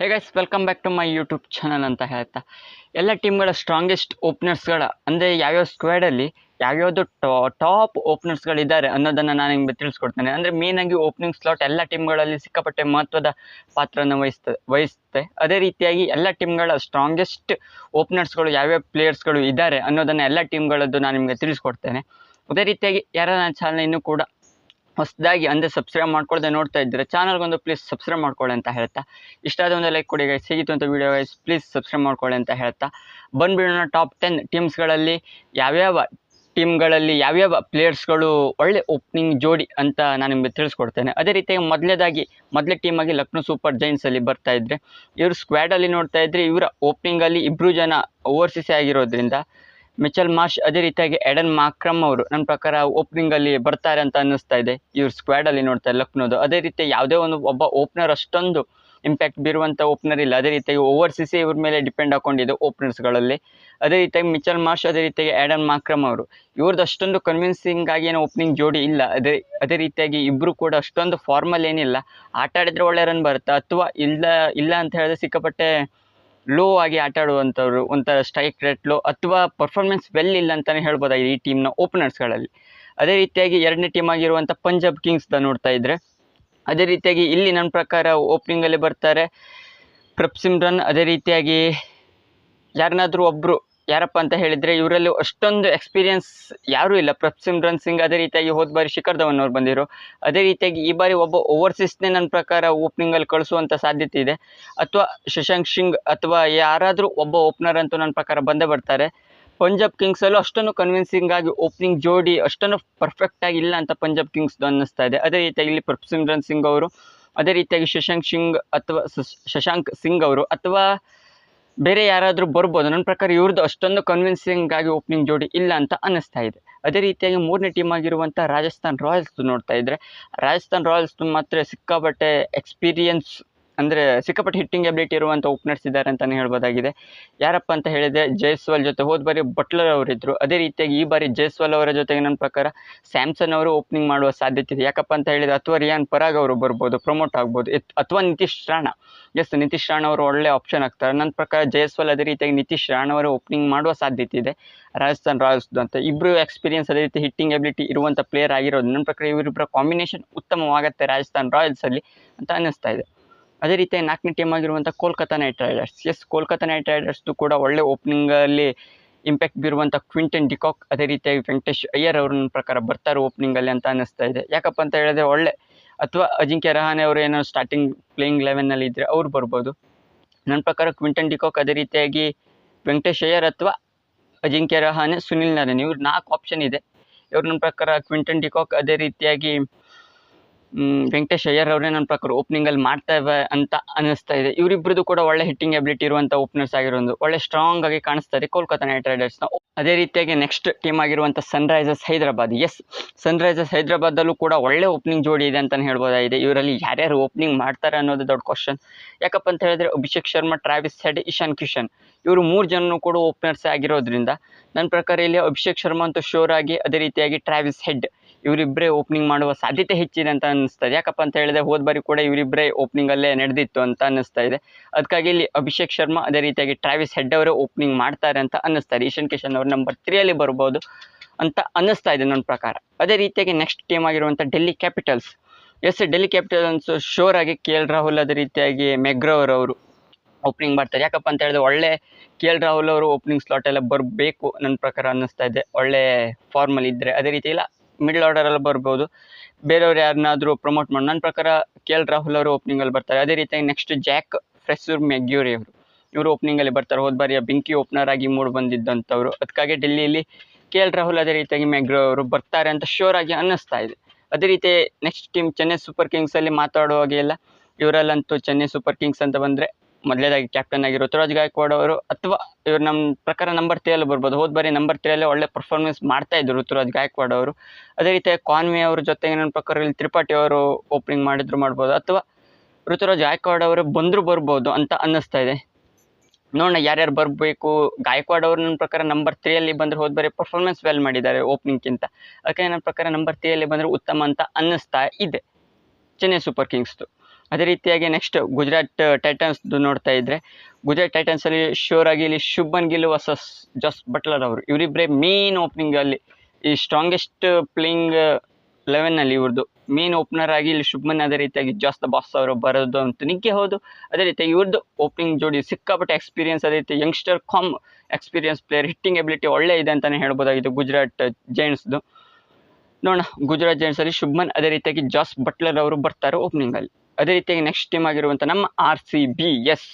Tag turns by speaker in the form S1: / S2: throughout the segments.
S1: Hey welcome back to my YouTube channel ಅಂತ ಹೇಳ್ತಾ. ಎಲ್ಲ ಟೀಮ್ಗಳ ಸ್ಟ್ರಾಂಗೆಸ್ಟ್ ಓಪನರ್ಸ್ಗಳ ಅಂದರೆ ಯಾವ್ಯಾವ ಸ್ಕ್ವಾಡಲ್ಲಿ ಯಾವ್ಯಾವುದು ಟಾಪ್ ಓಪನರ್ಸ್ಗಳಿದ್ದಾರೆ ಅನ್ನೋದನ್ನು ನಾನು ನಿಮಗೆ ತಿಳಿಸ್ಕೊಡ್ತೇನೆ. ಅಂದರೆ ಮೇಯ್ನಾಗಿ ಓಪನಿಂಗ್ ಸ್ಲಾಟ್ ಎಲ್ಲ ಟೀಮ್ಗಳಲ್ಲಿ ಸಿಕ್ಕಾಪಟ್ಟೆ ಮಹತ್ವದ ಪಾತ್ರನ ವಹಿಸ್ತದೆ ವಹಿಸುತ್ತೆ. ಅದೇ ರೀತಿಯಾಗಿ ಎಲ್ಲ ಟೀಮ್ಗಳ ಸ್ಟ್ರಾಂಗೆಸ್ಟ್ ಓಪನರ್ಸ್ಗಳು ಯಾವ್ಯಾವ ಪ್ಲೇಯರ್ಸ್ಗಳು ಇದ್ದಾರೆ ಅನ್ನೋದನ್ನು ಎಲ್ಲ ಟೀಮ್ಗಳದ್ದು ನಾನು ನಿಮಗೆ ತಿಳಿಸ್ಕೊಡ್ತೇನೆ. ಅದೇ ರೀತಿಯಾಗಿ ಯಾರ ನನ್ನ ಚಾನಲ್ ಇನ್ನೂ ಕೂಡ ಹೊಸದಾಗಿ ಅಂದರೆ ಸಬ್ಸ್ಕ್ರೈಬ್ ಮಾಡ್ಕೊಳ್ದೆ ನೋಡ್ತಾ ಇದ್ದರೆ ಚಾನಲ್ಗೊಂದು ಪ್ಲೀಸ್ ಸಬ್ಸ್ಕ್ರೈಬ್ ಮಾಡ್ಕೊಳ್ಳಿ ಅಂತ ಹೇಳ್ತಾ. ಇಷ್ಟ ಆದ ಒಂದು ಲೈಕ್ ಕೊಡಿ ಗೈಸ್ ಹೇಗಿತ್ತು ಅಂತ ವೀಡಿಯೋ ಗೈಸ್ ಪ್ಲೀಸ್ ಸಬ್ಸ್ಕ್ರೈಬ್ ಮಾಡ್ಕೊಳ್ಳಿ ಅಂತ ಹೇಳ್ತಾ. ಬಂದುಬಿಡೋಣ ಟಾಪ್ ಟೆನ್ ಟೀಮ್ಸ್ಗಳಲ್ಲಿ ಯಾವ್ಯಾವ ಟೀಮ್ಗಳಲ್ಲಿ ಯಾವ್ಯಾವ ಪ್ಲೇಯರ್ಸ್ಗಳು ಒಳ್ಳೆ ಓಪನಿಂಗ್ ಜೋಡಿ ಅಂತ ನಾನು ನಿಮಗೆ ತಿಳಿಸ್ಕೊಡ್ತೇನೆ. ಅದೇ ರೀತಿಯಾಗಿ ಮೊದಲೇದಾಗಿ ಮೊದಲೇ ಟೀಮಾಗಿ ಲಕ್ನೋ ಸೂಪರ್ ಜೈನ್ಸಲ್ಲಿ ಬರ್ತಾ ಇದ್ರೆ, ಇವರು ಸ್ಕ್ವಾಡಲ್ಲಿ ನೋಡ್ತಾ ಇದ್ರೆ ಇವರ ಓಪನಿಂಗಲ್ಲಿ ಇಬ್ಬರು ಜನ ಓವರ್ಸೀಸ್ ಆಗಿರೋದ್ರಿಂದ ಮಿಚಲ್ ಮಾರ್ಷ್ ಅದೇ ರೀತಿಯಾಗಿ ಎಡನ್ ಮಾಕ್ರಮ್ ಅವರು ನನ್ನ ಪ್ರಕಾರ ಓಪನಿಂಗಲ್ಲಿ ಬರ್ತಾರೆ ಅಂತ ಅನ್ನಿಸ್ತಾ ಇದೆ. ಇವ್ರು ಸ್ಕ್ವಾಡಲ್ಲಿ ನೋಡ್ತಾರೆ ಲಕ್ನೋದು. ಅದೇ ರೀತಿ ಯಾವುದೇ ಒಂದು ಒಬ್ಬ ಓಪನರ್ ಅಷ್ಟೊಂದು ಇಂಪ್ಯಾಕ್ಟ್ ಬೀರುವಂಥ ಓಪನರ್ ಇಲ್ಲ. ಅದೇ ರೀತಿಯಾಗಿ ಓವರ್ ಸಿ ಇವ್ರ ಮೇಲೆ ಡಿಪೆಂಡ್ ಹಾಕೊಂಡಿದೆ ಓಪನರ್ಸ್ಗಳಲ್ಲಿ ಅದೇ ರೀತಿಯಾಗಿ ಮಿಚಲ್ ಮಾರ್ಷ್, ಅದೇ ರೀತಿಯಾಗಿ ಆ್ಯಡನ್ ಮಾಕ್ರಮ್ ಅವರು. ಇವ್ರದ್ದು ಅಷ್ಟೊಂದು ಕನ್ವಿನ್ಸಿಂಗ್ ಆಗಿ ಏನೋ ಓಪನಿಂಗ್ ಜೋಡಿ ಇಲ್ಲ. ಅದೇ ಅದೇ ರೀತಿಯಾಗಿ ಇಬ್ಬರು ಕೂಡ ಅಷ್ಟೊಂದು ಫಾರ್ಮಲ್ ಏನಿಲ್ಲ. ಆಟ ಆಡಿದ್ರೆ ಒಳ್ಳೆ ರನ್ ಬರುತ್ತೆ? ಅಥವಾ ಇಲ್ಲ ಇಲ್ಲ ಅಂತ ಹೇಳಿದ್ರೆ ಸಿಕ್ಕಾಪಟ್ಟೆ ಲೋ ಆಗಿ ಆಟ ಆಡುವಂಥವ್ರು, ಒಂಥರ ಸ್ಟ್ರೈಕ್ ರೇಟ್ ಲೋ ಅಥವಾ ಪರ್ಫಾರ್ಮೆನ್ಸ್ ವೆಲ್ ಇಲ್ಲ ಅಂತಲೇ ಹೇಳ್ಬೋದಾಗಿದೆ ಈ ಟೀಮ್ನ ಓಪನರ್ಸ್ಗಳಲ್ಲಿ ಅದೇ ರೀತಿಯಾಗಿ ಎರಡನೇ ಟೀಮ್ ಆಗಿರುವಂಥ ಪಂಜಾಬ್ ಕಿಂಗ್ಸ್ದ ನೋಡ್ತಾ ಇದ್ರೆ, ಅದೇ ರೀತಿಯಾಗಿ ಇಲ್ಲಿ ನನ್ನ ಪ್ರಕಾರ ಓಪನಿಂಗಲ್ಲಿ ಬರ್ತಾರೆ. ಪ್ರಪ್ಸಿಮ್ರನ್ ಅದೇ ರೀತಿಯಾಗಿ ಯಾರನ್ನಾದರೂ ಒಬ್ಬರು ಯಾರಪ್ಪ ಅಂತ ಹೇಳಿದರೆ ಇವರಲ್ಲಿ ಅಷ್ಟೊಂದು ಎಕ್ಸ್ಪೀರಿಯನ್ಸ್ ಯಾರೂ ಇಲ್ಲ. ಪ್ರಪ್ಸಿಮ್ರನ್ ಸಿಂಗ್ ಅದೇ ರೀತಿಯಾಗಿ ಹೋದ ಬಾರಿ ಶಿಖರ್ ಧವನ್ ಅವ್ರು ಬಂದಿರು ಅದೇ ರೀತಿಯಾಗಿ ಈ ಬಾರಿ ಒಬ್ಬ ಓವರ್ಸೀಸ್ನೇ ನನ್ನ ಪ್ರಕಾರ ಓಪನಿಂಗಲ್ಲಿ ಕಳಿಸುವಂಥ ಸಾಧ್ಯತೆ ಇದೆ. ಅಥವಾ ಶಶಾಂಕ್ ಸಿಂಗ್ ಅಥವಾ ಯಾರಾದರೂ ಒಬ್ಬ ಓಪನರ್ ಅಂತೂ ನನ್ನ ಪ್ರಕಾರ ಬಂದೇ ಬರ್ತಾರೆ. ಪಂಜಾಬ್ ಕಿಂಗ್ಸಲ್ಲೂ ಅಷ್ಟೊಂದು ಕನ್ವಿನ್ಸಿಂಗ್ ಆಗಿ ಓಪನಿಂಗ್ ಜೋಡಿ ಅಷ್ಟೊಂದು ಪರ್ಫೆಕ್ಟ್ ಇಲ್ಲ ಅಂತ ಪಂಜಾಬ್ ಕಿಂಗ್ಸ್ದು ಅನ್ನಿಸ್ತಾ ಇದೆ. ಅದೇ ರೀತಿಯಾಗಿ ಇಲ್ಲಿ ಪ್ರಪ್ಸಿಮ್ರನ್ ಸಿಂಗ್ ಅವರು, ಅದೇ ರೀತಿಯಾಗಿ ಶಶಾಂಕ್ ಸಿಂಗ್ ಅಥವಾ ಶಶ್- ಶಶಾಂಕ್ ಸಿಂಗ್ ಅವರು ಅಥವಾ ಬೇರೆ ಯಾರಾದರೂ ಬರ್ಬೋದು, ನನ್ನ ಪ್ರಕಾರ ಇವ್ರದ್ದು ಅಷ್ಟೊಂದು ಕನ್ವಿನ್ಸಿಂಗ್ ಆಗಿ ಓಪನಿಂಗ್ ಜೋಡಿ ಇಲ್ಲ ಅಂತ ಅನ್ನಿಸ್ತಾ ಇದೆ. ಅದೇ ರೀತಿಯಾಗಿ ಮೂರನೇ ಟೀಮ್ ಆಗಿರುವಂಥ ರಾಜಸ್ಥಾನ್ ರಾಯಲ್ಸ್ ನೋಡ್ತಾ ಇದ್ದರೆ ರಾಜಸ್ಥಾನ್ ರಾಯಲ್ಸ್ ಮಾತ್ರ ಸಿಕ್ಕಾಪಟ್ಟೆ ಎಕ್ಸ್ಪೀರಿಯನ್ಸ್ ಅಂದರೆ ಸಿಕ್ಕಾಪಟ್ಟೆ ಹಿಟ್ಟಿಂಗ್ ಎಬಿಲಿಟಿ ಇರುವಂಥ ಓಪನರ್ಸ್ ಇದ್ದಾರೆ ಅಂತಲೇ ಹೇಳ್ಬೋದಾಗಿದೆ. ಯಾರಪ್ಪ ಅಂತ ಹೇಳಿದರೆ ಜೈಸ್ವಾಲ್ ಜೊತೆ ಹೋದ ಬಾರಿ ಬಟ್ಲರ್ ಅವರಿದ್ದರು ಅದೇ ರೀತಿಯಾಗಿ ಈ ಬಾರಿ ಜೈಸ್ವಾಲ್ ಅವರ ಜೊತೆಗೆ ನನ್ನ ಪ್ರಕಾರ ಸ್ಯಾಮ್ಸನ್ ಅವರು ಓಪನಿಂಗ್ ಮಾಡುವ ಸಾಧ್ಯತೆ ಇದೆ. ಯಾಕಪ್ಪ ಅಂತ ಹೇಳಿದರೆ ಅಥವಾ ರಿಯಾನ್ ಪರಾಗ್ ಅವರು ಬರ್ಬೋದು ಪ್ರಮೋಟ್ ಆಗ್ಬೋದು ಅಥವಾ ನಿತೀಶ್ ರಾಣಾ. ಎಸ್ ನಿತೀಶ್ ರಾಣಾ ಅವರು ಒಳ್ಳೆ ಆಪ್ಷನ್ ಆಗ್ತಾರೆ ನನ್ನ ಪ್ರಕಾರ ಜೈಸ್ವಾಲ್ ಅದೇ ರೀತಿಯಾಗಿ ನಿತೀಶ್ ರಾಣಾ ಅವರು ಓಪನಿಂಗ್ ಮಾಡುವ ಸಾಧ್ಯತೆ ಇದೆ. ರಾಜಸ್ಥಾನ್ ರಾಯಲ್ಸ್ದು ಅಂತ. ಇಬ್ಬರು ಎಕ್ಸ್ಪೀರಿಯನ್ಸ್ ಅದೇ ರೀತಿ ಹಿಟ್ಟಿಂಗ್ ಎಬಿಲಿಟಿ ಇರುವಂಥ ಪ್ಲೇಯರ್ ಆಗಿರೋದು. ನನ್ನ ಪ್ರಕಾರ ಇವರಿಬ್ಬರ ಕಾಂಬಿನೇಷನ್ ಉತ್ತಮವಾಗುತ್ತೆ ರಾಜಸ್ಥಾನ್ ರಾಯಲ್ಸಲ್ಲಿ ಅಂತ ಅನ್ನಿಸ್ತಾ ಇದೆ. ಅದೇ ರೀತಿ ನಾಲ್ಕನೇ ಟೀಮ್ ಆಗಿರುವಂಥ Kolkata knight riders yes Kolkata knight ರೈಡರ್ಸ್ದು ಕೂಡ ಒಳ್ಳೆ ಓಪನಿಂಗಲ್ಲಿ ಇಂಪ್ಯಾಕ್ಟ್ ಬೀರುವಂಥ ಕ್ವಿಂಟನ್ ಡಿಕಾಕ್ ಅದೇ ರೀತಿಯಾಗಿ ವೆಂಕಟೇಶ್ ಅಯ್ಯರ್ ಅವ್ರ ನನ್ನ ಪ್ರಕಾರ ಬರ್ತಾರೆ ಓಪನಿಂಗಲ್ಲಿ ಅಂತ ಅನ್ನಿಸ್ತಾ ಇದೆ. ಯಾಕಪ್ಪ ಅಂತ ಹೇಳಿದ್ರೆ ಒಳ್ಳೆ, ಅಥವಾ ಅಜಿಂಕ್ಯ ರಹಾನೆ ಅವರು ಏನೋ ಸ್ಟಾರ್ಟಿಂಗ್ ಪ್ಲೇಯಿಂಗ್ ಲೆವೆನ್ನಲ್ಲಿ ಇದ್ದರೆ ಅವ್ರು ಬರ್ಬೋದು. ನನ್ನ ಪ್ರಕಾರ ಕ್ವಿಂಟನ್ ಡಿಕಾಕ್ ಅದೇ ರೀತಿಯಾಗಿ ವೆಂಕಟೇಶ್ ಅಯ್ಯರ್ ಅಥವಾ ಅಜಿಂಕ್ಯ ರಹಾನೆ, ಸುನಿಲ್ ನಾರಾಯಣ್ ಇವ್ರು ನಾಲ್ಕು ಆಪ್ಷನ್ ಇದೆ. ಇವ್ರ ನನ್ನ ಪ್ರಕಾರ ಕ್ವಿಂಟನ್ ಡಿಕಾಕ್ ಅದೇ ರೀತಿಯಾಗಿ ವೆಂಕಟೇಶ್ ಅಯ್ಯರ್ ಅವರೇ ನನ್ನ ಪ್ರಕಾರ ಓಪನಿಂಗಲ್ಲಿ ಮಾಡ್ತೇವೆ ಅಂತ ಅನ್ನಿಸ್ತಾ ಇದೆ. ಇವರಿಬ್ಬರದ್ದು ಕೂಡ ಒಳ್ಳೆ ಹಿಟ್ಟಿಂಗ್ ಎಬಿಲಿಟಿ ಇರುವಂಥ ಓಪನರ್ಸ್ ಆಗಿರೋದು. ಒಳ್ಳೆ ಸ್ಟ್ರಾಂಗ್ ಆಗಿ ಕಾಣಿಸ್ತಾರೆ ಕೋಲ್ಕತ್ತಾ ನೈಟ್ ರೈಡರ್ಸ್ನ. ಅದೇ ರೀತಿಯಾಗಿ ನೆಕ್ಸ್ಟ್ ಟೀಮ್ ಆಗಿರುವಂಥ ಸನ್ರೈಸರ್ಸ್ ಹೈದರಾಬಾದ್. ಎಸ್ ಸನ್ರೈಸರ್ಸ್ ಹೈದರಾಬಾದಲ್ಲೂ ಕೂಡ ಒಳ್ಳೆ ಓಪನಿಂಗ್ ಜೋಡಿ ಇದೆ ಅಂತಲೇ ಹೇಳ್ಬೋದಾಗಿದೆ. ಇವರಲ್ಲಿ ಯಾರ್ಯಾರು ಓಪನಿಂಗ್ ಮಾಡ್ತಾರೆ ಅನ್ನೋದು ದೊಡ್ಡ ಕ್ವಶನ್ ಯಾಕಪ್ಪ ಅಂತ ಹೇಳಿದ್ರೆ ಅಭಿಷೇಕ್ ಶರ್ಮಾ, ಟ್ರಾವಿಸ್ ಹೆಡ್, ಇಶಾನ್ ಕಿಶನ್. ಇವರು ಮೂರು ಜನನು ಕೂಡ ಓಪನರ್ಸ್ ಆಗಿರೋದ್ರಿಂದ ನನ್ನ ಪ್ರಕಾರ ಇಲ್ಲಿ ಅಭಿಷೇಕ್ ಶರ್ಮಾ ಅಂತೂ ಶೋರ್ ಆಗಿ ಅದೇ ರೀತಿಯಾಗಿ ಟ್ರಾವಿಸ್ ಹೆಡ್ ಇವರಿಬ್ಬರೇ ಓಪನಿಂಗ್ ಮಾಡುವ ಸಾಧ್ಯತೆ ಹೆಚ್ಚಿದೆ ಅಂತ ಅನ್ನಿಸ್ತದೆ. ಯಾಕಪ್ಪ ಅಂತ ಹೇಳಿದ್ರೆ ಹೋದ ಬಾರಿ ಕೂಡ ಇವರಿಬ್ಬರೇ ಓಪನಿಂಗಲ್ಲೇ ನಡೆದಿತ್ತು ಅಂತ ಅನ್ನಿಸ್ತಾ ಇದೆ. ಅದಕ್ಕಾಗಿ ಇಲ್ಲಿ ಅಭಿಷೇಕ್ ಶರ್ಮಾ ಅದೇ ರೀತಿಯಾಗಿ ಟ್ರಾವಿಸ್ ಹೆಡ್ ಅವರೇ ಓಪನಿಂಗ್ ಮಾಡ್ತಾರೆ ಅಂತ ಅನ್ನಿಸ್ತಾರೆ ಈಶನ್ ಕಿಶನ್ ಅವರು ನಂಬರ್ ತ್ರೀಯಲ್ಲಿ ಬರ್ಬೋದು ಅಂತ ಅನ್ನಿಸ್ತಾ ಇದೆ ನನ್ನ ಪ್ರಕಾರ. ಅದೇ ರೀತಿಯಾಗಿ ನೆಕ್ಸ್ಟ್ ಟೀಮ್ ಆಗಿರುವಂಥ Delhi Capitals yes, Delhi Capitals sure ಆಗಿ ಕೆ ಎಲ್ ರಾಹುಲ್ ಅದೇ ರೀತಿಯಾಗಿ ಮೆಗ್ರೋವರ್ ಅವರು ಓಪನಿಂಗ್ ಮಾಡ್ತಾರೆ. ಯಾಕಪ್ಪ ಅಂತ ಹೇಳಿದ್ರೆ ಒಳ್ಳೆ ಕೆ ಎಲ್ ರಾಹುಲ್ ಅವರು ಓಪನಿಂಗ್ ಸ್ಲಾಟ್ ಎಲ್ಲ ಬರಬೇಕು ನನ್ನ ಪ್ರಕಾರ ಅನ್ನಿಸ್ತಾ ಇದೆ. ಒಳ್ಳೆ ಫಾರ್ಮಲ್ಲಿ ಇದ್ದರೆ ಅದೇ ರೀತಿ ಇಲ್ಲ ಮಿಡಲ್ ಆರ್ಡರಲ್ಲಿ ಬರ್ಬೋದು. ಬೇರೆಯವ್ರು ಯಾರನ್ನಾದರೂ ಪ್ರಮೋಟ್ ಮಾಡಿ ನನ್ನ ಪ್ರಕಾರ ಕೆ ಎಲ್ ರಾಹುಲ್ ಅವರು ಓಪನಿಂಗಲ್ಲಿ ಬರ್ತಾರೆ. ಅದೇ ರೀತಿಯಾಗಿ ನೆಕ್ಸ್ಟ್ ಜಾಕ್ ಫ್ರೆಸೂರ್ ಮೆಗ್ಯೂರಿ ಅವರು ಇವರು ಓಪನಿಂಗಲ್ಲಿ ಬರ್ತಾರೆ. ಹೋದ ಬಾರಿಯ ಬೆಂಕಿ ಓಪನರ್ ಆಗಿ ಮೂಡ್ ಬಂದಿದ್ದಂಥವ್ರು. ಅದಕ್ಕಾಗಿ ಡೆಲ್ಲಿಯಲ್ಲಿ ಕೆ ಎಲ್ ರಾಹುಲ್ ಅದೇ ರೀತಿಯಾಗಿ ಮೆಗ್ರೋ ಅವರು ಬರ್ತಾರೆ ಅಂತ ಶೋರ್ ಆಗಿ ಅನ್ನಿಸ್ತಾ ಇದೆ. ಅದೇ ರೀತಿ ನೆಕ್ಸ್ಟ್ ಟೀಮ್ ಚೆನ್ನೈ ಸೂಪರ್ ಕಿಂಗ್ಸಲ್ಲಿ ಮಾತಾಡುವಾಗೆಲ್ಲ ಇವರಲ್ಲಂತೂ ಚೆನ್ನೈ ಸೂಪರ್ ಕಿಂಗ್ಸ್ ಅಂತ ಬಂದರೆ ಮೊದಲೇದಾಗಿ ಕ್ಯಾಪ್ಟನ್ ಆಗಿ ಋತುರಾಜ್ ಗಾಯಕ್ವಾಡ್ ಅವರು ಅಥವಾ ಇವ್ರು ನಮ್ಮ ಪ್ರಕಾರ ನಂಬರ್ ತ್ರೀಯಲ್ಲಿ ಬರ್ಬೋದು. ಹೋದ ಬಾರಿ ನಂಬರ್ ತ್ರೀಯಲ್ಲೇ ಒಳ್ಳೆ ಪರ್ಫಾರ್ಮೆನ್ಸ್ ಮಾಡ್ತಾ ಇದ್ರು ಋತುರಾಜ್ ಗಾಯಕ್ವಾಡ್ ಅವರು. ಅದೇ ರೀತಿ ಕಾನ್ವೆ ಅವ್ರ ಜೊತೆಗೆ ನನ್ನ ಪ್ರಕಾರ ಇಲ್ಲಿ ತ್ರಿಪಾಠಿ ಅವರು ಓಪನಿಂಗ್ ಮಾಡಿದ್ರು ಮಾಡ್ಬೋದು. ಅಥವಾ ಋತುರಾಜ್ ಗಾಯಕ್ವಾಡ್ ಅವರು ಬಂದರೂ ಬರ್ಬೋದು ಅಂತ ಅನ್ನಿಸ್ತಾ ಇದೆ. ನೋಡೋಣ ಯಾರ್ಯಾರು ಬರಬೇಕು. ಗಾಯಕ್ವಾಡ್ ಅವರು ನನ್ನ ಪ್ರಕಾರ ನಂಬರ್ ತ್ರೀಯಲ್ಲಿ ಬಂದರೆ ಹೋದ ಬಾರಿ ಪರ್ಫಾರ್ಮೆನ್ಸ್ ವೆಲ್ ಮಾಡಿದ್ದಾರೆ ಓಪನಿಂಗ್ಗಿಂತ ಅದಕ್ಕೆ ನನ್ನ ಪ್ರಕಾರ ನಂಬರ್ ತ್ರೀಯಲ್ಲಿ ಬಂದರೆ ಉತ್ತಮ ಅಂತ ಅನ್ನಿಸ್ತಾ ಇದೆ. ಚೆನ್ನೈ ಸೂಪರ್ ಕಿಂಗ್ಸ್ದು ಅದೇ ರೀತಿಯಾಗಿ ನೆಕ್ಸ್ಟ್ ಗುಜರಾತ್ ಟೈಟನ್ಸ್ದು ನೋಡ್ತಾ ಇದ್ದರೆ ಗುಜರಾತ್ ಟೈಟನ್ಸಲ್ಲಿ ಶೋರ್ ಆಗಿ ಇಲ್ಲಿ Shubman Gill versus Jos Buttler ಅವರು. ಇವರಿಬ್ಬರೇ ಮೇನ್ ಓಪನಿಂಗಲ್ಲಿ ಈ ಸ್ಟ್ರಾಂಗೆಸ್ಟ್ ಪ್ಲೇಯಿಂಗ್ ಲೆವೆನ್ನಲ್ಲಿ ಇವ್ರದ್ದು ಮೇನ್ ಓಪನರ್ ಆಗಿ ಇಲ್ಲಿ ಶುಭ್ಮನ್ ಅದೇ ರೀತಿಯಾಗಿ ಜಾಸ್ ದ ಬಾಸ್ ಅವರು ಬರೋದು ಅಂತ ನಿಂಗೆ ಹೌದು. ಅದೇ ರೀತಿ ಇವ್ರದ್ದು ಓಪನಿಂಗ್ ಜೋಡಿ ಸಿಕ್ಕಾಪಟ್ಟೆ ಎಕ್ಸ್ಪೀರಿಯನ್ಸ್ ಅದೇ ರೀತಿ youngster calm experience player hitting ability ಒಳ್ಳೆ ಇದೆ ಅಂತಲೇ ಹೇಳ್ಬೋದಾಗಿತ್ತು ಗುಜರಾತ್ ಜೈಂಟ್ಸ್ದು ನೋಡೋಣ, ಗುಜರಾತ್ ಜೈಂಟ್ಸಲ್ಲಿ ಶುಭ್ಮನ್ ಅದೇ ರೀತಿಯಾಗಿ ಜಾಸ್ ಬಟ್ಲರ್ ಅವರು ಬರ್ತಾರೆ ಓಪನಿಂಗಲ್ಲಿ ಅದೇ ರೀತಿಯಾಗಿ ನೆಕ್ಸ್ಟ್ ಟೀಮ್ ಆಗಿರುವಂಥ ನಮ್ಮ R C B S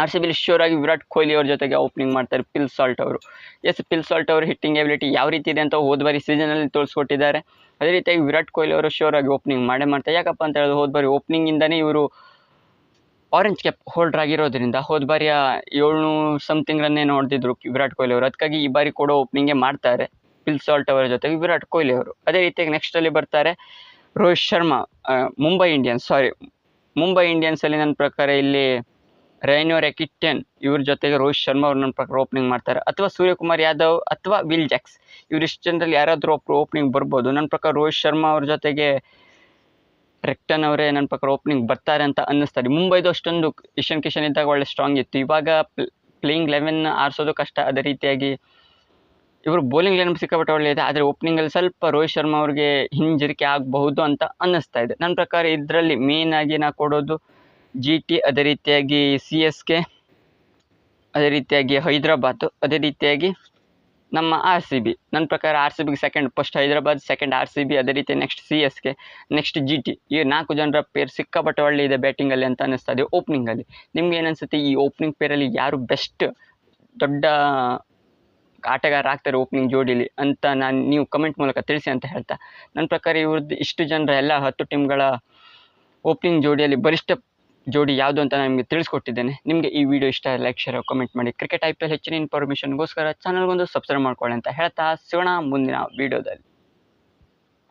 S1: R C ಬಿಲಿ sure ಆಗಿ ವಿರಾಟ್ ಕೊಹ್ಲಿ ಅವ್ರ ಜೊತೆಗೆ ಓಪನಿಂಗ್ ಮಾಡ್ತಾರೆ ಪಿಲ್ ಸಾಲ್ಟ್ ಅವರು. ಎಸ್ ಪಿಲ್ ಸಾಲ್ಟ್ ಅವರು ಹಿಟ್ಟಿಂಗ್ ಎಬಿಲಿಟಿ ಯಾವ ರೀತಿ ಇದೆ ಅಂತ ಹೋದ ಬಾರಿ ಸೀಸನಲ್ಲಿ ತೋರಿಸ್ಕೊಟ್ಟಿದ್ದಾರೆ. ಅದೇ ರೀತಿಯಾಗಿ ವಿರಾಟ್ ಕೊಹ್ಲಿ ಅವರು ಶ್ಯೂರ್ ಆಗಿ ಓಪನಿಂಗ್ ಮಾಡೇ ಮಾಡ್ತಾರೆ. ಯಾಕಪ್ಪ ಅಂತ ಹೇಳಿದ್ರೆ ಹೋದ ಬಾರಿ ಓಪನಿಂಗಿಂದನೇ ಇವರು ಆರೆಂಜ್ ಕ್ಯಾಪ್ ಹೋಲ್ಡರ್ ಆಗಿರೋದ್ರಿಂದ ಹೋದ ಬಾರಿಯ ಏಳ್ನೂರು ಸಮಥಿಂಗ್ ರನ್ನೇ ನೋಡ್ತಿದ್ರು ವಿರಾಟ್ ಕೊಹ್ಲಿ ಅವರು. ಅದಕ್ಕಾಗಿ ಈ ಬಾರಿ ಕೂಡ ಓಪನಿಂಗೇ ಮಾಡ್ತಾರೆ ಪಿಲ್ ಸಾಲ್ಟ್ ಅವರ ಜೊತೆಗೆ ವಿರಾಟ್ ಕೊಹ್ಲಿ ಅವರು. ಅದೇ ರೀತಿಯಾಗಿ ನೆಕ್ಸ್ಟಲ್ಲಿ ಬರ್ತಾರೆ ರೋಹಿತ್ ಶರ್ಮಾ ಮುಂಬೈ ಇಂಡಿಯನ್ಸ್ ಸಾರಿ ಮುಂಬೈ ಇಂಡಿಯನ್ಸಲ್ಲಿ ನನ್ನ ಪ್ರಕಾರ ಇಲ್ಲಿ ರೈನೋ ರೆಕಿಟ್ಟೆನ್ ಇವ್ರ ಜೊತೆಗೆ ರೋಹಿತ್ ಶರ್ಮಾ ಅವ್ರು ನನ್ನ ಪ್ರಕಾರ ಓಪನಿಂಗ್ ಮಾಡ್ತಾರೆ. ಅಥವಾ ಸೂರ್ಯಕುಮಾರ್ ಯಾದವ್ ಅಥವಾ ವಿಲ್ ಜಾಕ್ಸ್ ಇವರಿಷ್ಟು ಜನರಲ್ಲಿ ಯಾರಾದರೂ ಒಬ್ರು ಓಪನಿಂಗ್ ಬರ್ಬೋದು. ನನ್ನ ಪ್ರಕಾರ ರೋಹಿತ್ ಶರ್ಮಾ ಅವ್ರ ಜೊತೆಗೆ ರೆಕ್ಟನ್ ಅವರೇ ನನ್ನ ಪ್ರಕಾರ ಓಪನಿಂಗ್ ಬರ್ತಾರೆ ಅಂತ ಅನ್ನಿಸ್ತಾರೆ ಮುಂಬೈದು ಅಷ್ಟೊಂದು ಇಶನ್ ಕಿಶನ್ ಇದ್ದಾಗ ಒಳ್ಳೆ ಸ್ಟ್ರಾಂಗ್ ಇತ್ತು. ಇವಾಗ ಪ್ಲೇಯಿಂಗ್ ಲೆವೆನ್ ಆರಿಸೋದು ಕಷ್ಟ. ಅದೇ ರೀತಿಯಾಗಿ ಇವರು ಬೌಲಿಂಗ್ ಲೈನ್ ಸಿಕ್ಕಾಪಟ್ಟೆ ಒಳ್ಳೆಯದೆ ಆದರೆ ಓಪನಿಂಗಲ್ಲಿ ಸ್ವಲ್ಪ ರೋಹಿತ್ ಶರ್ಮಾ ಅವ್ರಿಗೆ ಹಿಂಜರಿಕೆ ಆಗಬಹುದು ಅಂತ ಅನ್ನಿಸ್ತಾ ಇದೆ. ನನ್ನ ಪ್ರಕಾರ ಇದರಲ್ಲಿ ಮೇನ್ ಆಗಿ ನಾ ಕೊಡೋದು ಜಿ ಟಿ ಅದೇ ರೀತಿಯಾಗಿ ಸಿ ಎಸ್ ಕೆ ಅದೇ ರೀತಿಯಾಗಿ ಹೈದರಾಬಾದ್, ಅದೇ ರೀತಿಯಾಗಿ ನಮ್ಮ ಆರ್ ಸಿ ಬಿ ನನ್ನ ಪ್ರಕಾರ ಆರ್ ಸಿ ಬಿಗೆ second first Hyderabad second R C B ಅದೇ ರೀತಿ next C S K next G T ಈ ನಾಲ್ಕು ಜನರ ಪೇರ್ ಸಿಕ್ಕಾಪಟ್ಟೆ ಒಳ್ಳೆ ಇದೆ ಬ್ಯಾಟಿಂಗಲ್ಲಿ ಅಂತ ಅನ್ನಿಸ್ತಾ ಇದೆ ಓಪನಿಂಗಲ್ಲಿ ನಿಮ್ಗೆ ಏನು ಅನ್ಸುತ್ತೆ? ಈ ಓಪನಿಂಗ್ ಪೇರಲ್ಲಿ ಯಾರು ಬೆಸ್ಟ್ ದೊಡ್ಡ ಆಟಗಾರ ಆಗ್ತಾರೆ ಓಪನಿಂಗ್ ಜೋಡಿಲಿ ಅಂತ ನಾನು ನೀವು ಕಮೆಂಟ್ ಮೂಲಕ ತಿಳಿಸಿ ಅಂತ ಹೇಳ್ತಾ. ನನ್ನ ಪ್ರಕಾರ ಇವ್ರದ್ದು ಇಷ್ಟು ಜನರ ಎಲ್ಲ ಹತ್ತು ಟೀಮ್ಗಳ ಓಪನಿಂಗ್ ಜೋಡಿಯಲ್ಲಿ ಬಲಿಷ್ಠ ಜೋಡಿ ಯಾವುದು ಅಂತ ನಾನು ನಿಮಗೆ ತಿಳಿಸ್ಕೊಟ್ಟಿದ್ದೇನೆ. ನಿಮಗೆ ಈ ವಿಡಿಯೋ ಇಷ್ಟ ಲೈಕ್ ಶೇರ್ ಕಮೆಂಟ್ ಮಾಡಿ. ಕ್ರಿಕೆಟ್ ಐ ಪಿ ಎಲ್ ಹೆಚ್ಚಿನ ಇನ್ಫಾರ್ಮೇಷನ್ಗೋಸ್ಕರ ಚಾನಲ್ಗೊಂದು ಸಬ್ಸ್ಕ್ರೈಬ್ ಮಾಡ್ಕೊಳ್ಳಿ ಅಂತ ಹೇಳ್ತಾ ಸಿಗೋಣ ಮುಂದಿನ ವಿಡಿಯೋದಲ್ಲಿ